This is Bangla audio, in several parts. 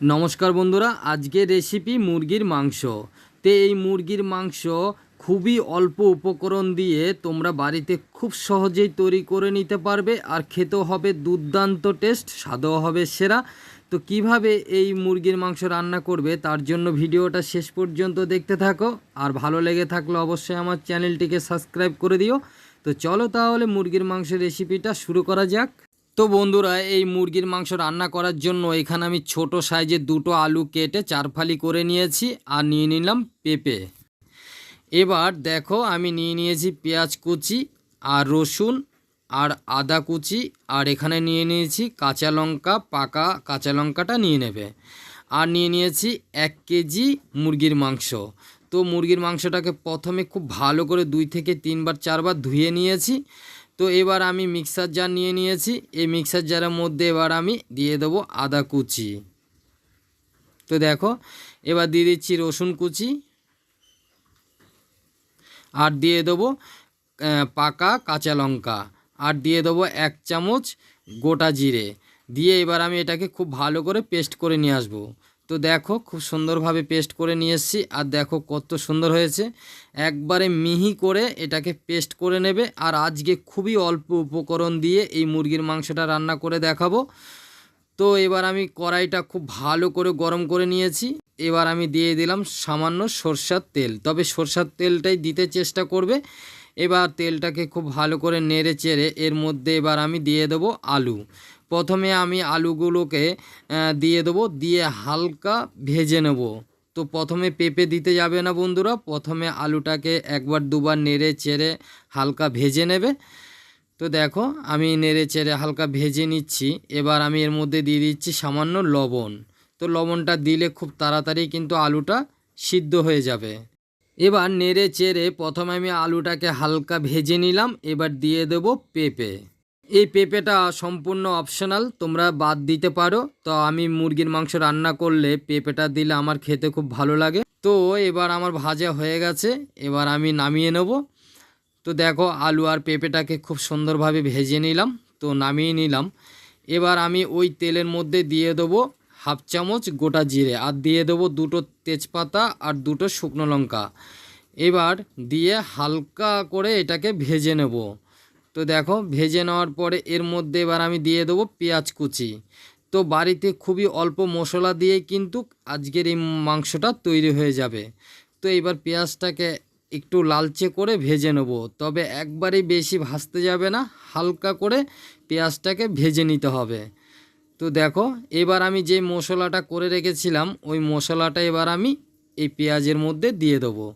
নমস্কার বন্ধুরা, আজকের রেসিপি মুরগির মাংস। তে এই মুরগির মাংস খুবই অল্প উপকরণ দিয়ে তোমরা বাড়িতে খুব সহজেই তৈরি করে নিতে পারবে আর খেতেও হবে দুর্দান্ত টেস্ট স্বাদও হবে সেরা। তো কীভাবে এই মুরগির মাংস রান্না করবে তার জন্য ভিডিওটা শেষ পর্যন্ত দেখতে থাকো। আর ভালো লেগে থাকলে অবশ্যই আমার চ্যানেলটিকে সাবস্ক্রাইব করে দিও। তো চলো তাহলে মুরগির মাংসের রেসিপিটা শুরু করা যাক। তো বন্ধুরা, এই মুরগির মাংস রান্না করার জন্য এখানে আমি ছোট সাইজের দুটো আলু কেটে চার ফালি করে নিয়েছি আর নিয়ে নিলাম পেঁপে। এবার দেখো, আমি নিয়ে নিয়েছি পেঁয়াজ কুচি আর রসুন আর আদা কুচি আর এখানে নিয়ে নিয়েছি কাঁচা লঙ্কা, পাকা কাঁচা লঙ্কাটা নিয়ে নেবে। আর নিয়ে নিয়েছি এক কেজি মুরগির মাংস। তো মুরগির মাংসটাকে প্রথমে খুব ভালো করে দুই থেকে তিনবার, চারবার ধুয়ে নিয়েছি। তো এবার আমি মিক্সার জার নিয়ে নিয়েছি। এই মিক্সার জারের মধ্যে এবার আমি দিয়ে দেবো আদা কুচি। তো দেখো, এবার দিয়ে দিচ্ছি রসুন কুচি। আর দিয়ে দেবো পাকা কাঁচা লঙ্কা। আর দিয়ে দেবো এক চামচ গোটা জিরে। দিয়ে এবার আমি এটাকে খুব ভালো করে পেস্ট করে নিয়ে আসব। তো দেখো, খুব সুন্দরভাবে পেস্ট করে নিয়ে এসেছি। আর দেখো কত সুন্দর হয়েছে। একবারে মিহি করে এটাকে পেস্ট করে নেবে। আর আজকে খুবই অল্প উপকরণ দিয়ে এই মুরগির মাংসটা রান্না করে দেখাবো। তো এবার আমি কড়াইটা খুব ভালো করে গরম করে নিয়েছি। এবার আমি দিয়ে দিলাম সামান্য সরষার তেল। তবে সরষার তেলটাই দিতে চেষ্টা করবে। এবার তেলটাকে খুব ভালো করে নেড়ে চেড়ে এর মধ্যে এবার আমি দিয়ে দেবো আলু। প্রথমে আমি আলুগুলোকে দিয়ে দেবো, দিয়ে হালকা ভেজে নেব। তো প্রথমে পেঁপে দিতে যাবে না বন্ধুরা, প্রথমে আলুটাকে একবার দুবার নেড়ে চেড়ে হালকা ভেজে নেবে। তো দেখো, আমি নেড়ে চেড়ে হালকা ভেজে নিচ্ছি। এবার আমি এর মধ্যে দিয়ে দিচ্ছি সামান্য লবণ। তো লবণটা দিলে খুব তাড়াতাড়ি কিন্তু আলুটা সিদ্ধ হয়ে যাবে। এবার নেড়ে চেড়ে প্রথমে আমি আলুটাকে হালকা ভেজে নিলাম। এবার দিয়ে দেবো পেঁপে। এই পেঁপেটা সম্পূর্ণ অপশনাল তোমরা বাদ দিতে পারো। তো আমি মুরগির মাংস রান্না করলে পেঁপেটা দিলে আমার খেতে খুব ভালো লাগে। তো এবার আমার ভাজা হয়ে গেছে, এবার আমি নামিয়ে নেব। তো দেখো, আলু আর পেঁপেটাকে খুব সুন্দরভাবে ভেজে নিলাম। তো নামিয়ে নিলাম। এবার আমি ওই তেলের মধ্যে দিয়ে দেবো হাফ চামচ গোটা জিরে আর দিয়ে দেবো দুটো তেজপাতা আর দুটো শুকনো লঙ্কা। এবার দিয়ে হালকা করে এটাকে ভেজে নেব। তো দেখো, ভেজে নেওয়ার পরে এর মধ্যে এবার আমি দিয়ে দেবো পেঁয়াজ কুচি। তো বাড়িতে খুবই অল্প মশলা দিয়ে কিন্তু আজকের এই মাংসটা তৈরি হয়ে যাবে। তো এবার পেঁয়াজটাকে একটু লালচে করে ভেজে নেব। তবে একবারেই বেশি ভাজতে যাবে না, হালকা করে পেঁয়াজটাকে ভেজে নিতে হবে। তো দেখো, এবার আমি যে মশলাটা করে রেখেছিলাম, ওই মশলাটা এবার আমি এই পেঁয়াজের মধ্যে দিয়ে দেবো।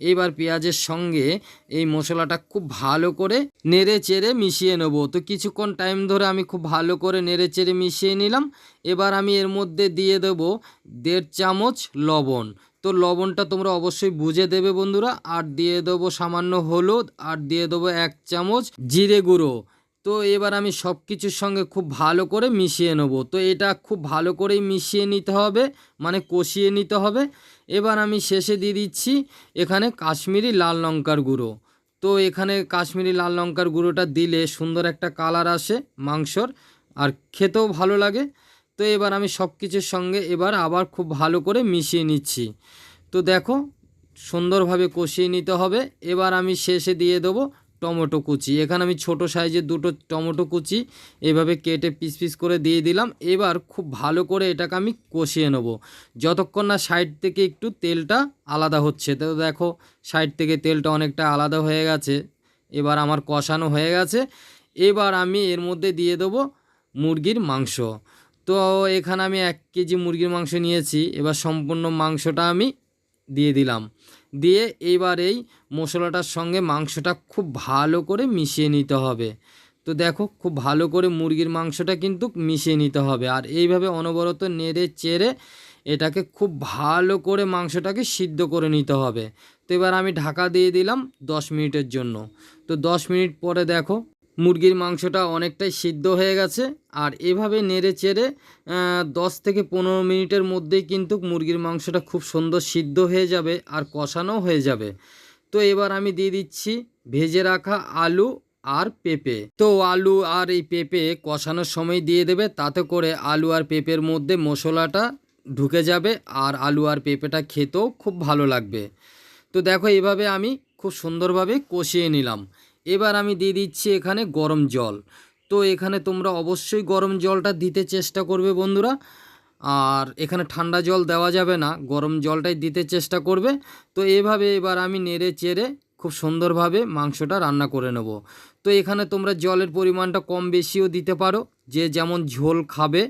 এবার পেঁয়াজের সঙ্গে এই মশলাটা খুব ভালো করে নেড়ে চেড়ে মিশিয়ে নেব। তো কিছুক্ষণ টাইম ধরে আমি খুব ভালো করে নেড়ে চেড়ে মিশিয়ে নিলাম। এবার আমি এর মধ্যে দিয়ে দেবো দেড় চামচ লবণ। তো লবণটা তোমরা অবশ্যই বুঝে দেবে বন্ধুরা। আর দিয়ে দেবো সামান্য হলুদ। আর দিয়ে দেবো এক চামচ জিরে গুঁড়ো। তো এবার আমি সব কিছুর সঙ্গে খুব ভালো করে মিশিয়ে নেব। তো এটা খুব ভালো করেই মিশিয়ে নিতে হবে। মানে কষিয়ে নিতে হবে। এবার আমি শেষে দিয়ে দিচ্ছি এখানে কাশ্মীরি লাল লঙ্কার গুঁড়ো। তো এখানে কাশ্মীরি লাল লঙ্কার গুঁড়োটা দিলে সুন্দর একটা কালার আসে মাংসর, আর খেতেও ভালো লাগে। তো এবার আমি সব কিছুর সঙ্গে এবার আবার খুব ভালো করে মিশিয়ে নিচ্ছি। তো দেখো, সুন্দরভাবে কষিয়ে নিতে হবে। এবার আমি শেষে দিয়ে দেবো টমেটো কুচি। এখানে আমি ছোট সাইজের দুটো টমেটো কুচি এভাবে কেটে পিস পিস করে দিয়ে দিলাম। এবার খুব ভালো করে এটাকে আমি কষিয়ে নেব। যতক্ষণ না সাইড থেকে একটু তেলটা আলাদা হচ্ছে। তো দেখো, সাইড থেকে তেলটা অনেকটা আলাদা হয়ে গেছে। এবার আমার কষানো হয়ে গেছে। এবার আমি এর মধ্যে দিয়ে দেবো মুরগির মাংস। তো এখানে আমি এক কেজি মুরগির মাংস নিয়েছি। এবার সম্পূর্ণ মাংসটা আমি দিয়ে দিলাম। দিয়ে এইবার এই মশলাটার সঙ্গে মাংসটা খুব ভালো করে মিশিয়ে নিতে হবে। তো দেখো, খুব ভালো করে মুরগির মাংসটা কিন্তু মিশিয়ে নিতে হবে। আর এইভাবে অনবরত নেড়ে চেড়ে এটাকে খুব ভালো করে মাংসটাকে সিদ্ধ করে নিতে হবে। তো এবার আমি ঢাকা দিয়ে দিলাম দশ মিনিটের জন্য। তো দশ মিনিট পরে দেখো মুরগির মাংসটা অনেকটাই সিদ্ধ হয়ে গেছে। আর এভাবে নেড়ে চেড়ে দশ থেকে পনেরো মিনিটের মধ্যেই কিন্তু মুরগির মাংসটা খুব সুন্দর সিদ্ধ হয়ে যাবে আর কষানো হয়ে যাবে। তো এবার আমি দিয়ে দিচ্ছি ভেজে রাখা আলু আর পেঁপে। তো আলু আর এই পেঁপে কষানোর সময় দিয়ে দেবে, তাতে করে আলু আর পেঁপের মধ্যে মশলাটা ঢুকে যাবে আর আলু আর পেঁপেটা খেতেও খুব ভালো লাগবে। তো দেখো এইভাবে আমি খুব সুন্দরভাবে কষিয়ে নিলাম। এবার আমি দিয়ে দিচ্ছি এখানে গরম জল। তো এখানে তোমরা অবশ্যই গরম জলটা দিতে চেষ্টা করবে বন্ধুরা। আর এখানে ঠান্ডা জল দেওয়া যাবে না, গরম জলটাই দিতে চেষ্টা করবে। তো এভাবে এবার আমি নেড়ে চেড়ে খুব সুন্দরভাবে মাংসটা রান্না করে নেব। তো এখানে তোমরা জলের পরিমাণটা কম বেশিও দিতে পারো, যে যেমন ঝোল খাবে।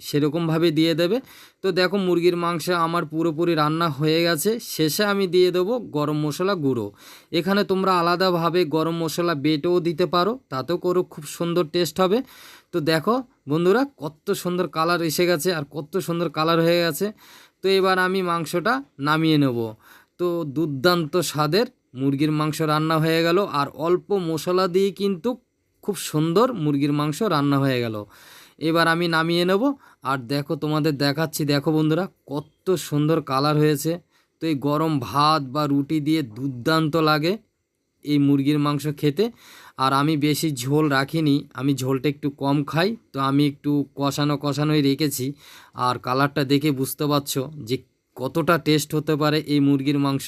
সেরকমভাবে দিয়ে দেবে। তো দেখো মুরগির মাংস আমার পুরোপুরি রান্না হয়ে গেছে। শেষে আমি দিয়ে দেবো গরম মশলা গুঁড়ো। এখানে তোমরা আলাদাভাবে গরম মশলা বেটেও দিতে পারো, তাতেও করো, খুব সুন্দর টেস্ট হবে। তো দেখো বন্ধুরা, কত সুন্দর কালার এসে গেছে আর কত সুন্দর কালার হয়ে গেছে। তো এবার আমি মাংসটা নামিয়ে নেব। তো দুর্দান্ত স্বাদের মুরগির মাংস রান্না হয়ে গেল। আর অল্প মশলা দিয়ে কিন্তু খুব সুন্দর মুরগির মাংস রান্না হয়ে গেল। এবার আমি নামিয়ে নেব। আর দেখো তোমাদের দেখাচ্ছি, দেখো বন্ধুরা, কত সুন্দর কালার হয়েছে। তো এই গরম ভাত বা রুটি দিয়ে দুর্দান্ত লাগে এই মুরগির মাংস খেতে। আর আমি বেশি ঝোল রাখিনি, আমি ঝোলটা একটু কম খাই, তো আমি একটু কষানো কষানোই রেখেছি। আর কালারটা দেখে বুঝতে পারছ যে কতটা টেস্ট হতে পারে এই মুরগির মাংস।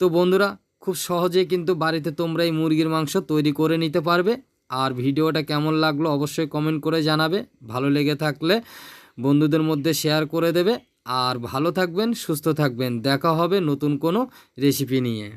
তো বন্ধুরা, খুব সহজে কিন্তু বাড়িতে তোমরা এই মুরগির মাংস তৈরি করে নিতে পারবে। আর ভিডিওটা কেমন লাগল অবশ্যই কমেন্ট করে জানাবে। ভালো লেগে থাকলে বন্ধুদের মধ্যে শেয়ার করে দেবে। আর ভালো থাকবেন, সুস্থ থাকবেন। দেখা হবে নতুন কোনো রেসিপি নিয়ে।